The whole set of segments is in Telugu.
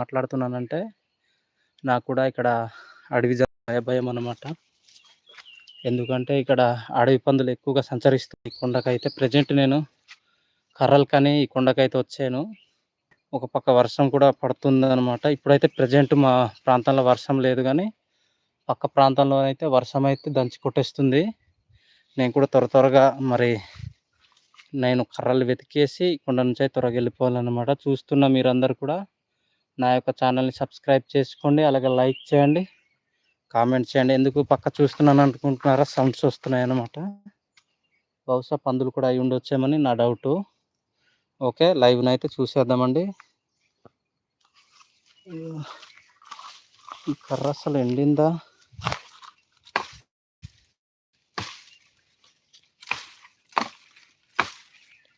మాట్లాడుతున్నానంటే నాకు కూడా ఇక్కడ అడవి జ- భయం అన్నమాట. ఎందుకంటే ఇక్కడ అడవి పందులు ఎక్కువగా సంచరిస్తాయి. ఈ కొండకైతే ప్రజెంట్ నేను కర్రలు కానీ ఈ కొండకైతే వచ్చాను. ఒక పక్క వర్షం కూడా పడుతుంది అనమాట ఇప్పుడైతే ప్రజెంట్ మా ప్రాంతంలో వర్షం లేదు కానీ పక్క ప్రాంతంలో అయితే వర్షం అయితే దంచి కొట్టేస్తుంది. నేను కూడా త్వర త్వరగా మరి నేను కర్రలు వెతికేసి కొండ నుంచి అయితే త్వరగా వెళ్ళిపోవాలన్నమాట. చూస్తున్న మీరందరూ కూడా నా యొక్క ఛానల్ని సబ్స్క్రైబ్ చేసుకోండి అలాగే లైక్ చేయండి కామెంట్ చేయండి. ఎందుకు పక్క చూస్తున్నాను అనుకుంటున్నారా? సౌండ్స్ వస్తున్నాయి అన్నమాట. బహుశా పందులు కూడా అయి ఉండొచ్చేమని నా డౌటు. ఓకే లైవ్ని అయితే చూసేద్దామండి. ఈ కర్ర అసలు ఎండిందా?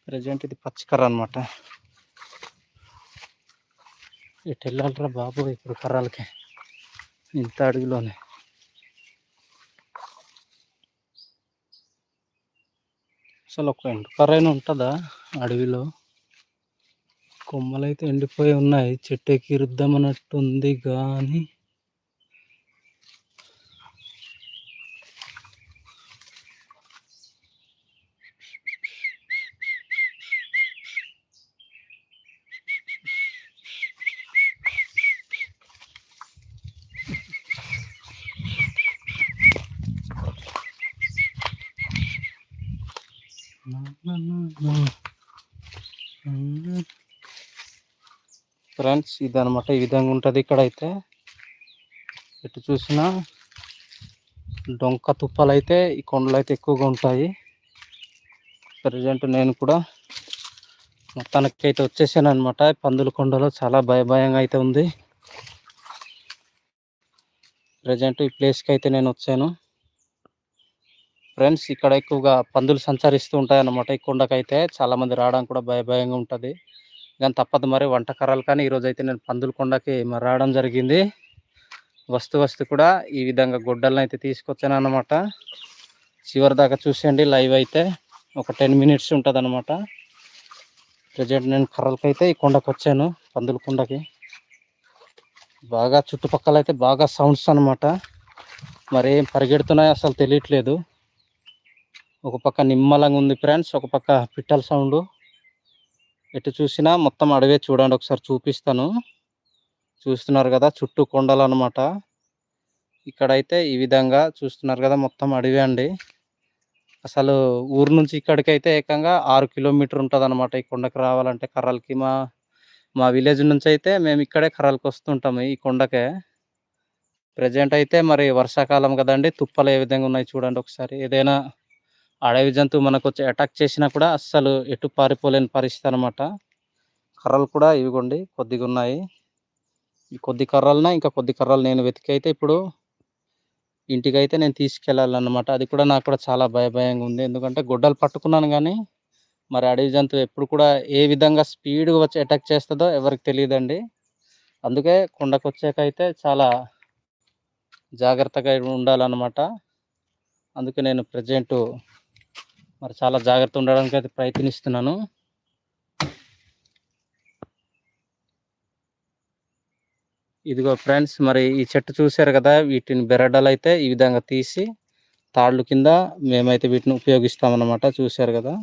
ప్రజెంట్ ఇది పచ్చి కర్ర అనమాట ఎటు వెళ్ళాలరా బాబు ఇప్పుడు కర్రలకి ఇంత అడుగులోనే. అసలు ఒక ఎండు అయినా ఉంటుందా అడవిలో? కొమ్మలైతే ఎండిపోయి ఉన్నాయి చెట్టు ఎక్కిరుద్దామన్నట్టుంది ఉంది కానీ ఫ్రెండ్స్ ఇదనమాట ఈ విధంగా ఉంటుంది ఇక్కడ అయితే ఎటు చూసినా డొంక తుప్పలు అయితే ఈ కొండలు అయితే ఎక్కువగా ఉంటాయి. ప్రజెంట్ నేను కూడా మొత్తానికి అయితే వచ్చేసాను అనమాట పందుల కొండలో చాలా భయభయంగా అయితే ఉంది. ప్రజెంట్ ఈ ప్లేస్కి అయితే నేను వచ్చాను. ఫ్రెండ్స్ ఇక్కడ ఎక్కువగా పందులు సంచరిస్తూ ఉంటాయి అన్నమాట ఈ కొండకైతే చాలామంది రావడానికి కూడా భయ భయంగా ఉంటుంది. కానీ తప్పదు మరి వంటకరాలు కానీ ఈరోజు అయితే నేను పందుల కొండకి మరి రావడం జరిగింది. వస్తు వస్తు కూడా ఈ విధంగా గొడ్డలను అయితే తీసుకొచ్చాను అనమాట చివరి దాకా చూసేయండి లైవ్ అయితే ఒక టెన్ మినిట్స్ ఉంటుంది అనమాట ప్రజెంట్ నేను కర్రలకైతే ఈ కొండకు వచ్చాను పందుల కొండకి. బాగా చుట్టుపక్కల అయితే బాగా సౌండ్స్ అనమాట మరి ఏం పరిగెడుతున్నాయో అసలు తెలియట్లేదు. ఒక పక్క నిమ్మలంగా ఉంది ఫ్రెండ్స్ ఒక పక్క పిట్టల సౌండ్ ఎటు చూసినా మొత్తం అడవే చూడండి ఒకసారి చూపిస్తాను. చూస్తున్నారు కదా చుట్టూ కొండలు అనమాట ఇక్కడైతే ఈ విధంగా చూస్తున్నారు కదా మొత్తం అడవి అండి. అసలు ఊరు నుంచి ఇక్కడికైతే ఏకంగా ఆరు కిలోమీటర్ ఉంటుంది అనమాట ఈ కొండకి రావాలంటే కర్రలకి మా మా విలేజ్ నుంచి అయితే మేము ఇక్కడే కర్రలకి వస్తుంటాము ఈ కొండకే. ప్రజెంట్ అయితే మరి వర్షాకాలం కదండి తుప్పలు ఏ విధంగా ఉన్నాయి చూడండి ఒకసారి. ఏదైనా అడవి జంతువు మనకు వచ్చి అటాక్ చేసినా కూడా అస్సలు ఎటు పారిపోలేని పరిస్థితి అనమాట కర్రలు కూడా ఇవిగోండి కొద్దిగా ఉన్నాయి. ఈ కొద్ది కర్రలన ఇంకా కొద్ది కర్రలు నేను వెతికైతే ఇప్పుడు ఇంటికైతే నేను తీసుకెళ్ళాలన్నమాట. అది కూడా నాకు కూడా చాలా భయ భయంగా ఉంది. ఎందుకంటే గొడ్డలు పట్టుకున్నాను కానీ మరి అడవి జంతువు ఎప్పుడు కూడా ఏ విధంగా స్పీడ్గా వచ్చి అటాక్ చేస్తుందో ఎవరికి తెలియదండి. అందుకే కొండకు వచ్చాకైతే చాలా జాగ్రత్తగా ఉండాలన్నమాట. అందుకే నేను ప్రజెంటు మరి చాలా జాగ్రత్త ఉండడానికి అయితే ప్రయత్నిస్తున్నాను. ఇదిగో ఫ్రెండ్స్ మరి ఈ చెట్టు చూశారు కదా వీటిని బెరడలు అయితే ఈ విధంగా తీసి తాళ్ళు కింద మేమైతే వీటిని ఉపయోగిస్తామన్నమాట చూశారు కదా.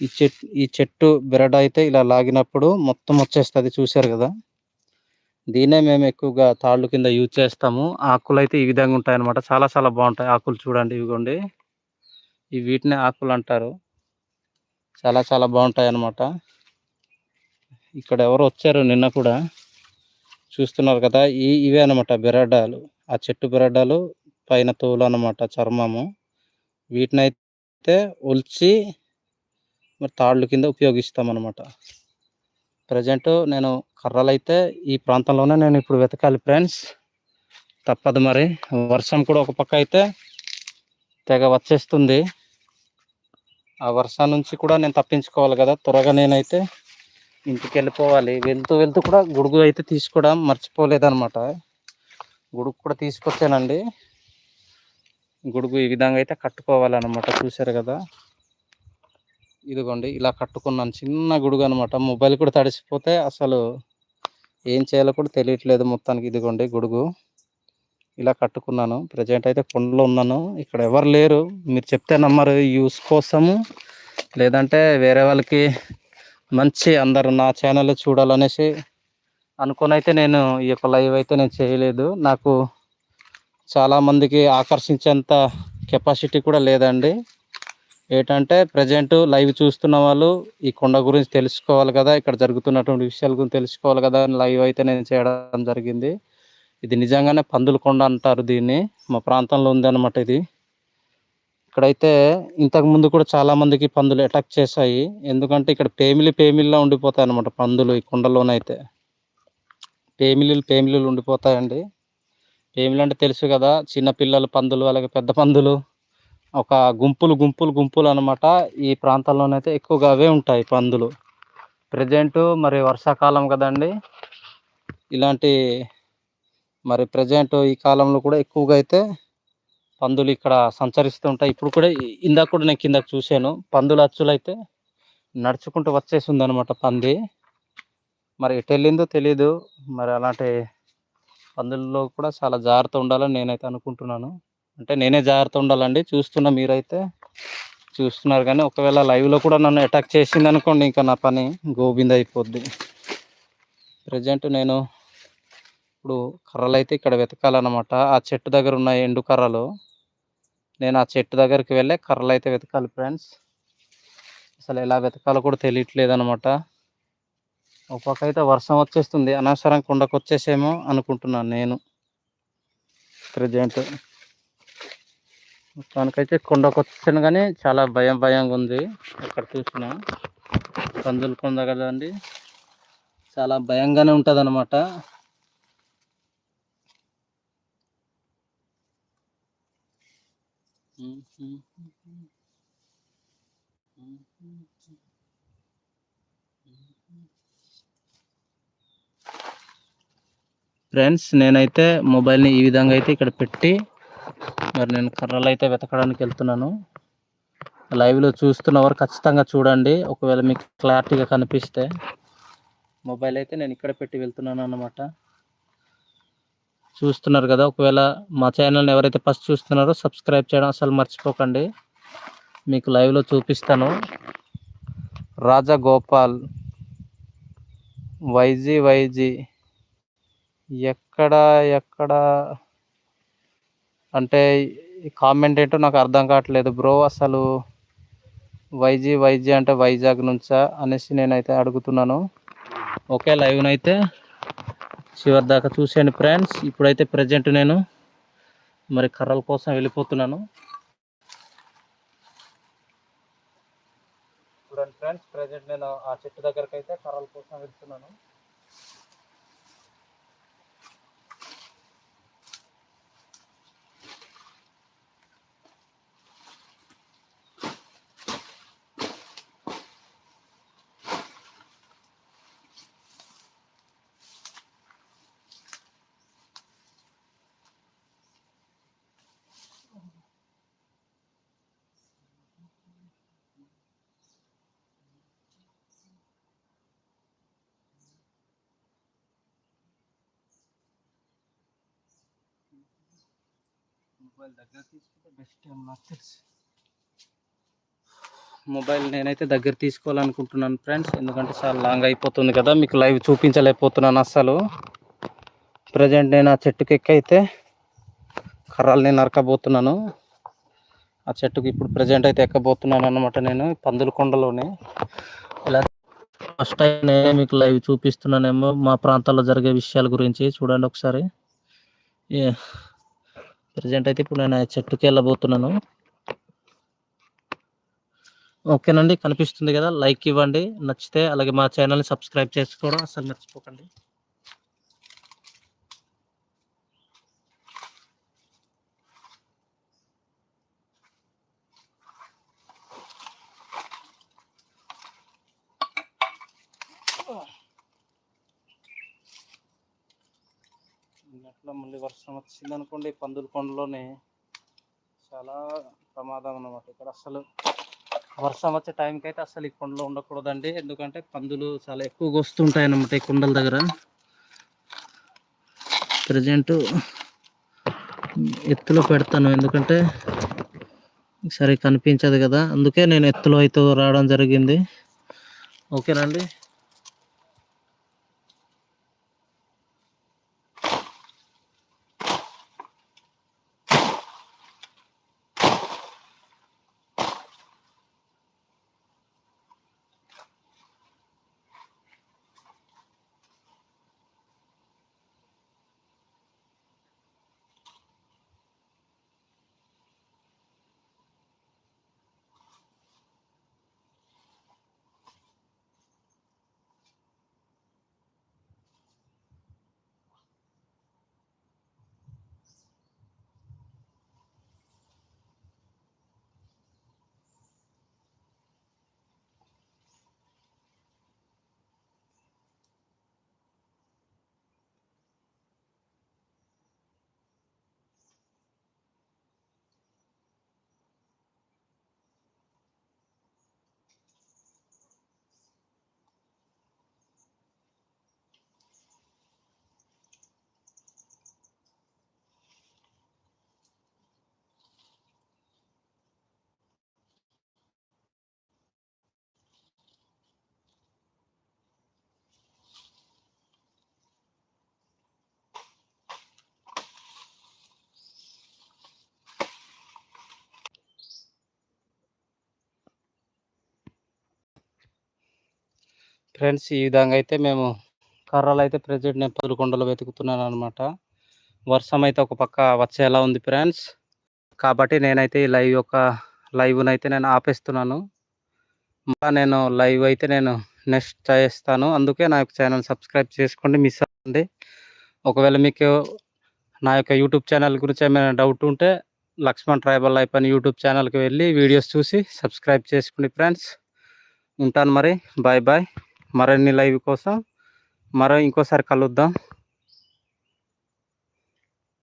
ఈ చెట్టు ఈ చెట్టు బెరడ అయితే ఇలా లాగినప్పుడు మొత్తం వచ్చేస్తుంది చూశారు కదా. దీన్నే మేము ఎక్కువగా తాళ్ళు కింద యూజ్ చేస్తాము. ఆకులు అయితే ఈ విధంగా ఉంటాయి అన్నమాట చాలా చాలా బాగుంటాయి ఆకులు చూడండి ఇవిగోండి. ఈ వీటిని ఆకులు అంటారు. చాలా చాలా బాగుంటాయి అన్నమాట ఇక్కడ ఎవరు వచ్చారు నిన్న కూడా. చూస్తున్నారు కదా ఈ ఇవే అనమాట బెరడాలు ఆ చెట్టు బెరడాలు పైన తోలు అనమాట చర్మము. వీటిని అయితే ఒలిచి మరి తాళ్ళు కింద ఉపయోగిస్తామన్నమాట. ప్రజెంట్ నేను కర్రలు అయితే ఈ ప్రాంతంలోనే నేను ఇప్పుడు వెతకాలి ఫ్రెండ్స్. తప్పదు మరి. వర్షం కూడా ఒక పక్క అయితే తెగ వచ్చేస్తుంది. ఆ వర్షం నుంచి కూడా నేను తప్పించుకోవాలి కదా. త్వరగా నేనైతే ఇంటికి వెళ్ళిపోవాలి. వెళ్తూ వెళ్తూ కూడా గొడుగు అయితే తీసుకోవడం మర్చిపోలేదనమాట గొడుగు కూడా తీసుకొచ్చానండి. గొడుగు ఈ విధంగా అయితే కట్టుకోవాలన్నమాట. చూశారు కదా? ఇదిగోండి ఇలా కట్టుకున్నాను. చిన్న గొడుగు అనమాట మొబైల్ కూడా తడిసిపోతే అసలు ఏం చేయాలో కూడా తెలియట్లేదు మొత్తానికి. ఇదిగోండి గొడుగు. ఇలా కట్టుకున్నాను. ప్రజెంట్ అయితే కొండలో ఉన్నాను. ఇక్కడ ఎవరు లేరు. మీరు చెప్తే నమ్మరు. యూస్ కోసము. లేదంటే వేరే వాళ్ళకి మంచి అందరు నా ఛానల్ చూడాలనేసి అనుకొని అయితే నేను ఈ యొక్క లైవ్ అయితే నేను చేయలేదు. నాకు చాలామందికి ఆకర్షించేంత కెపాసిటీ కూడా లేదండి. ఏంటంటే ప్రజెంట్ లైవ్ చూస్తున్న వాళ్ళు ఈ కొండ గురించి తెలుసుకోవాలి కదా. ఇక్కడ జరుగుతున్నటువంటి విషయాల గురించి తెలుసుకోవాలి కదా అని లైవ్ అయితే నేను చేయడం జరిగింది. ఇది నిజంగానే పందుల కొండ అంటారు దీన్ని. మా ప్రాంతంలో ఉంది అనమాట ఇది. ఇక్కడైతే ఇంతకు ముందు కూడా చాలామందికి పందులు అటాక్ చేశాయి. ఎందుకంటే ఇక్కడ పేమిలి పేమిలిలా ఉండిపోతాయి అనమాట పందులు ఈ కొండలోనైతే. పేమిలీలు పేమిలీలు ఉండిపోతాయండి. పేమిలు అంటే తెలుసు కదా చిన్నపిల్లలు పందులు అలాగే పెద్ద పందులు. ఒక గుంపులు గుంపులు గుంపులు అనమాట ఈ ప్రాంతంలోనైతే ఎక్కువగా అవే ఉంటాయి పందులు. ప్రజెంట్ మరి వర్షాకాలం కదండి. ఇలాంటి మరి ప్రజెంట్ ఈ కాలంలో కూడా ఎక్కువగా అయితే పందులు ఇక్కడ సంచరిస్తూ ఉంటాయి. ఇప్పుడు కూడా ఇందాక కూడా నేను కిందకు చూశాను. పందుల అచ్చులు అయితే నడుచుకుంటూ వచ్చేసింది అనమాట పంది. మరి ఎటు వెళ్ళిందో తెలీదు. మరి అలాంటి పందుల్లో కూడా చాలా జాగ్రత్త ఉండాలని నేనైతే అనుకుంటున్నాను. అంటే నేనే జాగ్రత్త ఉండాలండి. చూస్తున్న మీరైతే చూస్తున్నారు కానీ ఒకవేళ లైవ్లో కూడా నన్ను అటాక్ చేసింది అనుకోండి ఇంకా నా పని గోబింద అయిపోద్ది. ప్రజెంట్ నేను ఇప్పుడు కర్రలు అయితే ఇక్కడ వెతకాలన్నమాట. ఆ చెట్టు దగ్గర ఉన్న ఎండు కర్రలు. నేను ఆ చెట్టు దగ్గరికి వెళ్ళే కర్రలు అయితే వెతకాలి ఫ్రెండ్స్. అసలు ఎలా వెతకాలో కూడా తెలియట్లేదు అనమాట ఒక పక్క అయితే వర్షం వచ్చేస్తుంది. అనవసరం కొండకు వచ్చేసేమో అనుకుంటున్నాను నేను. ప్రజెంట్. మొత్తానికైతే కొండకు వచ్చాను కానీ చాలా భయం భయంగా ఉంది. అక్కడ చూసిన పందులు కొండ కదండి. చాలా భయంగానే ఉంటుంది అనమాట ఫ్రెండ్స్ నేనైతే మొబైల్ని ఈ విధంగా అయితే ఇక్కడ పెట్టి మరి నేను కర్రలు అయితే వెతకడానికి వెళ్తున్నాను. లైవ్లో చూస్తున్నవారు ఖచ్చితంగా చూడండి. ఒకవేళ మీకు క్లారిటీగా కనిపిస్తే మొబైల్ అయితే నేను ఇక్కడ పెట్టి వెళ్తున్నాను అన్నమాట. చూస్తున్నారు కదా. ఒకవేళ మా ఛానల్ని ఎవరైతే ఫస్ట్ చూస్తున్నారో సబ్స్క్రైబ్ చేయడం అసలు మర్చిపోకండి. మీకు లైవ్లో చూపిస్తాను. రాజా గోపాల్ వైజీ వైజీ ఎక్కడ ఎక్కడ అంటే కామెంట్ ఏంటో నాకు అర్థం కావట్లేదు బ్రో అసలు. వైజీ వైజీ అంటే వైజాగ్ నుంచా అనేసి నేనైతే అడుగుతున్నాను. ఓకే లైవ్నైతే చివరి దాకా చూసేయండి ఫ్రెండ్స్. ఇప్పుడైతే ప్రజెంట్ నేను మరి కర్రల కోసం వెళ్ళిపోతున్నాను. చూడండి ఫ్రెండ్స్ ప్రజెంట్ నేను ఆ చెట్టు దగ్గరకైతే కర్రల కోసం వెళ్తున్నాను. మొబైల్ దగ్గర తీసుకుంటే బెస్ట్ ఏం నాకు తెలుసు. మొబైల్ నేనైతే దగ్గర తీసుకోవాలనుకుంటున్నాను ఫ్రెండ్స్. ఎందుకంటే చాలా లాంగ్ అయిపోతుంది కదా మీకు లైవ్ చూపించలేకపోతున్నాను అస్సలు. ప్రజెంట్ నేను ఆ చెట్టుకి ఎక్కైతే కర్రల్ని నరకబోతున్నాను. ఆ చెట్టుకి ఇప్పుడు ప్రజెంట్ అయితే ఎక్కబోతున్నాను అనమాట నేను పందుల కొండలోనే. ఇలా ఫస్ట్ టైం నేనే మీకు లైవ్ చూపిస్తున్నానేమో మా ప్రాంతాల్లో జరిగే విషయాల గురించి చూడండి ఒకసారి. ప్రజెంట్ అయితే ఇప్పుడు నేను ఆ చెట్టుకి వెళ్ళబోతున్నాను. ఓకేనండి కనిపిస్తుంది కదా లైక్ ఇవ్వండి నచ్చితే అలాగే మా ఛానల్ని సబ్స్క్రైబ్ చేసుకోవడం అసలు మర్చిపోకండి. అట్లా మళ్ళీ వర్షం వచ్చింది అనుకోండి పందుల కొండలోనే చాలా ప్రమాదం అన్నమాట. ఇక్కడ అసలు వర్షం వచ్చే టైంకి అయితే అసలు ఈ కొండలో ఉండకూడదండి. ఎందుకంటే పందులు చాలా ఎక్కువగా వస్తుంటాయి అన్నమాట ఈ కొండల దగ్గర. ప్రజెంట్ ఎత్తులో పెడతాను. ఎందుకంటే సరే కనిపించదు కదా. అందుకే నేను ఎత్తులో అయితే రావడం జరిగింది. ఓకేనండి ఫ్రెండ్స్ ఈ విధంగా అయితే మేము కర్రలు అయితే ప్రజెంట్ నేను పదుకొండలో వెతుకుతున్నాను అనమాట వర్షం అయితే ఒక పక్క వచ్చేలా ఉంది ఫ్రెండ్స్. కాబట్టి నేనైతే ఈ లైవ్ యొక్క లైవ్ని అయితే నేను ఆపేస్తున్నాను. మళ్ళీ నేను లైవ్ అయితే నేను నెక్స్ట్ చేస్తాను. అందుకే నా యొక్క ఛానల్ సబ్స్క్రైబ్ చేసుకోండి మిస్ అవ్వండి ఒకవేళ మీకు నా యొక్క యూట్యూబ్ ఛానల్ గురించి ఏమైనా డౌట్ ఉంటే లక్ష్మణ్ ట్రైబల్ లైఫ్ అని యూట్యూబ్ ఛానల్కి వెళ్ళి వీడియోస్ చూసి సబ్స్క్రైబ్ చేసుకోండి ఫ్రెండ్స్. ఉంటాను మరి. Bye bye. మరిన్ని లైవ్ కోసం మరో ఇంకోసారి కలుద్దాం.